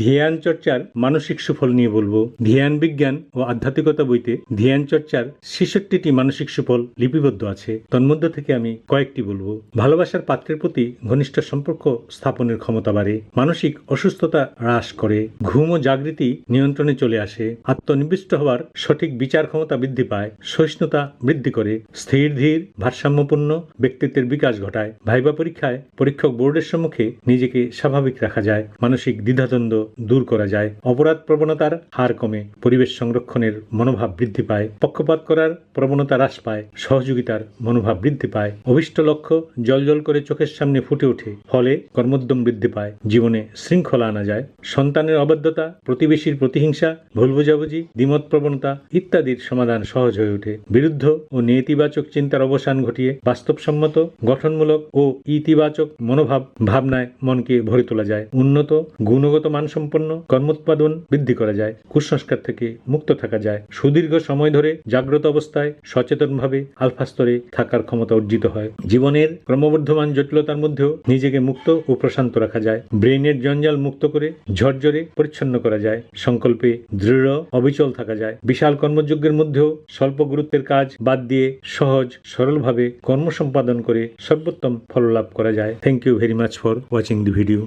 ধ্যান চর্চার মানসিক সুফল নিয়ে বলব। ধ্যান বিজ্ঞান ও আধ্যাত্মিকতা বইতে ধ্যান চর্চার ছেষট্টিটি মানসিক সুফল লিপিবদ্ধ আছে। তন্মধ্য থেকে আমি কয়েকটি বলব। ভালোবাসার পাত্রের প্রতি ঘনিষ্ঠ সম্পর্ক স্থাপনের ক্ষমতা বাড়ে, মানসিক অসুস্থতা হ্রাস করে, ঘুম ও জাগৃতি নিয়ন্ত্রণে চলে আসে, আত্মনিবিষ্ট হওয়ার সঠিক বিচার ক্ষমতা বৃদ্ধি পায়, সহিষ্ণুতা বৃদ্ধি করে, স্থির ধীর, ভারসাম্যপূর্ণ ব্যক্তিত্বের বিকাশ ঘটায়। ভাইবা পরীক্ষায় পরীক্ষক বোর্ডের সম্মুখে নিজেকে স্বাভাবিক রাখা যায়, মানসিক দ্বিধাদ্বন্দ্ব দূর করা যায়। অপরাধ প্রবণতার হার কমে, পরিবেশ সংরক্ষণের মনোভাব বৃদ্ধি পায়, পক্ষপাত করার প্রবণতা হ্রাস পায়, সহযোগিতার মনোভাব বৃদ্ধি পায়, অভিষ্ট লক্ষ্য জলজল করে চোখের সামনে ফুটে ওঠে, ফলে কর্মোদ্যম বৃদ্ধি পায়, জীবনে শৃঙ্খলা আনা যায়, সন্তানের অবাধ্যতা, প্রতিবেশীর প্রতিহিংসা, ভুল বোঝাবুঝি, দ্বিমত প্রবণতা ইত্যাদির সমাধান সহজ হয়ে ওঠে। বিরুদ্ধ ও নেতিবাচক চিন্তার অবসান ঘটিয়ে বাস্তবসম্মত, গঠনমূলক ও ইতিবাচক মনোভাব ভাবনায় মনকে ভরে তোলা যায়। উন্নত, গুণগত মানসম্পন্ন কর্মোৎপাদন বৃদ্ধি করা যায়, কুসংস্কার থেকে মুক্ত থাকা যায়। সুদীর্ঘ সময় ধরে জাগ্রত অবস্থায় সচেতনভাবে আলফা স্তরে থাকার ক্ষমতা অর্জিত হয়। জীবনের ক্রমবর্ধমান জটিলতার মধ্যেও নিজেকে মুক্ত ও প্রশান্ত রাখা যায়। ব্রেনের জঞ্জাল মুক্ত করে ঝরঝরে পরিচ্ছন্ন করা যায়। সংকল্পে দৃঢ় অবিচল থাকা যায়। বিশাল কর্মযজ্ঞের মধ্যেও স্বল্প গুরুত্বের কাজ বাদ দিয়ে সহজ, সরলভাবে কর্ম সম্পাদন করে সর্বোত্তম ফল লাভ করা যায়। Thank you very much for watching the video